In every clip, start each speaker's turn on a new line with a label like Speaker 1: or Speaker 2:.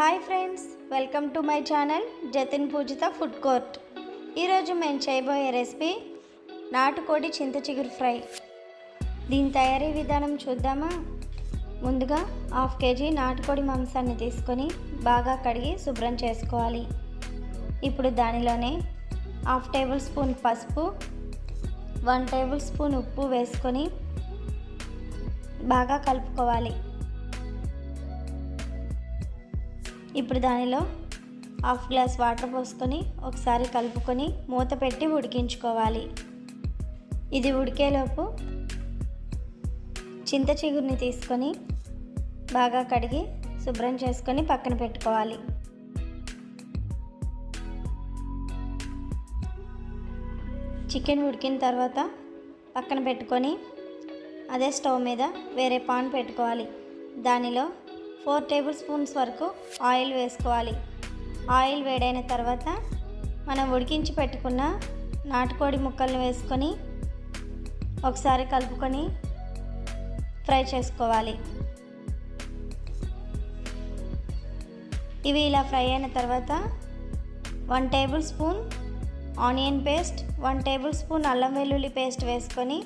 Speaker 1: Hi friends welcome to my channel Jatin Poojitha food court. ఈరోజు మేము చేయబోయే recipe నాటుకోడి చింత చిగురు ఫ్రై. దీని తయారీ విధానం చూద్దామా? ముందుగా హాఫ్ కేజీ నాటుకోడి మాంసాన్ని తీసుకొని బాగా కడిగి శుభ్రం చేసుకోవాలి. ఇప్పుడు దానిలోనే హాఫ్ టేబుల్ స్పూన్ పసుపు వన్ టేబుల్ స్పూన్ ఉప్పు వేసుకొని బాగా కలుపుకోవాలి. ఇప్పుడు దానిలో హాఫ్ గ్లాస్ వాటర్ పోసుకొని ఒకసారి కలుపుకొని మూత పెట్టి ఉడికించుకోవాలి. ఇది ఉడికేలోపు చింత చిగురిని తీసుకొని బాగా కడిగి శుభ్రం చేసుకొని పక్కన పెట్టుకోవాలి. చికెన్ ఉడికిన తర్వాత పక్కన పెట్టుకొని అదే స్టవ్ మీద వేరే పాన్ పెట్టుకోవాలి. దానిలో ఫోర్ టేబుల్ స్పూన్స్ వరకు ఆయిల్ వేసుకోవాలి. ఆయిల్ వేడైన తర్వాత మనం ఉడికించి పెట్టుకున్న నాటుకోడి ముక్కలను వేసుకొని ఒకసారి కలుపుకొని ఫ్రై చేసుకోవాలి. ఇవి ఇలా ఫ్రై అయిన తర్వాత one tablespoon onion paste one tablespoon అల్లం వెల్లుల్లి పేస్ట్ వేసుకొని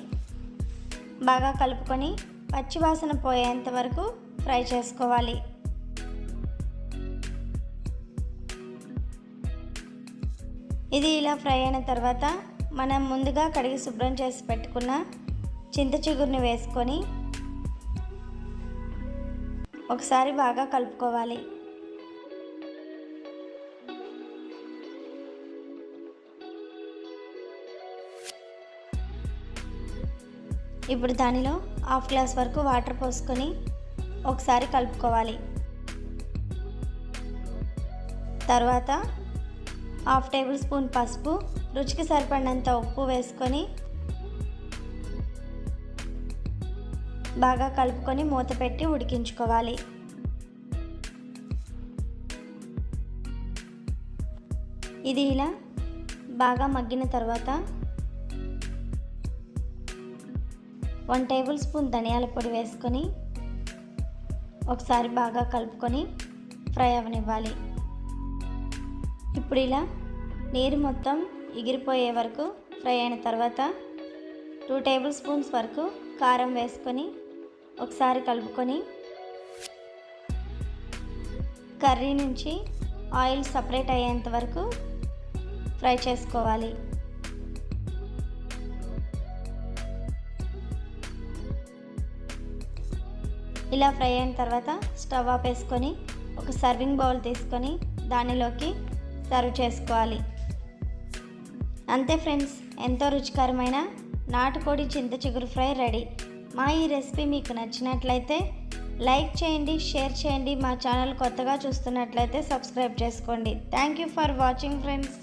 Speaker 1: బాగా కలుపుకొని పచ్చివాసన పోయేంత వరకు ఫ్రై చేసుకోవాలి. ఇది ఇలా ఫ్రై అయిన తర్వాత మనం ముందుగా కడిగి శుభ్రం చేసి పెట్టుకున్న చింత చిగురిని వేసుకొని ఒకసారి బాగా కలుపుకోవాలి. ఇప్పుడు దానిలో హాఫ్ గ్లాస్ వరకు వాటర్ పోసుకొని ఒకసారి కలుపుకోవాలి. తర్వాత హాఫ్ టేబుల్ స్పూన్ పసుపు రుచికి సరిపడినంత ఉప్పు వేసుకొని బాగా కలుపుకొని మూత పెట్టి ఉడికించుకోవాలి. ఇది ఇలా బాగా మగ్గిన తర్వాత వన్ టేబుల్ స్పూన్ ధనియాల పొడి వేసుకొని ఒకసారి బాగా కలుపుకొని ఫ్రై అవనివ్వాలి. ఇప్పుడు ఇలా నీరు మొత్తం ఎగిరిపోయే వరకు ఫ్రై అయిన తర్వాత టూ టేబుల్ స్పూన్స్ వరకు కారం వేసుకొని ఒకసారి కలుపుకొని కర్రీ నుంచి ఆయిల్ సపరేట్ అయ్యేంత వరకు ఫ్రై చేసుకోవాలి. ఇలా ఫ్రై అయిన తర్వాత స్టవ్ ఆపేసుకొని ఒక సర్వింగ్ బౌల్ తీసుకొని దానిలోకి సర్వ్ చేసుకోవాలి. అంతే ఫ్రెండ్స్ ఎంతో రుచికరమైన నాటుకోడి చింత చిగురు ఫ్రై రెడీ. మా ఈ రెసిపీ మీకు నచ్చినట్లయితే లైక్ చేయండి షేర్ చేయండి. మా ఛానల్ కొత్తగా చూస్తున్నట్లయితే సబ్స్క్రైబ్ చేసుకోండి. Thank you for watching friends.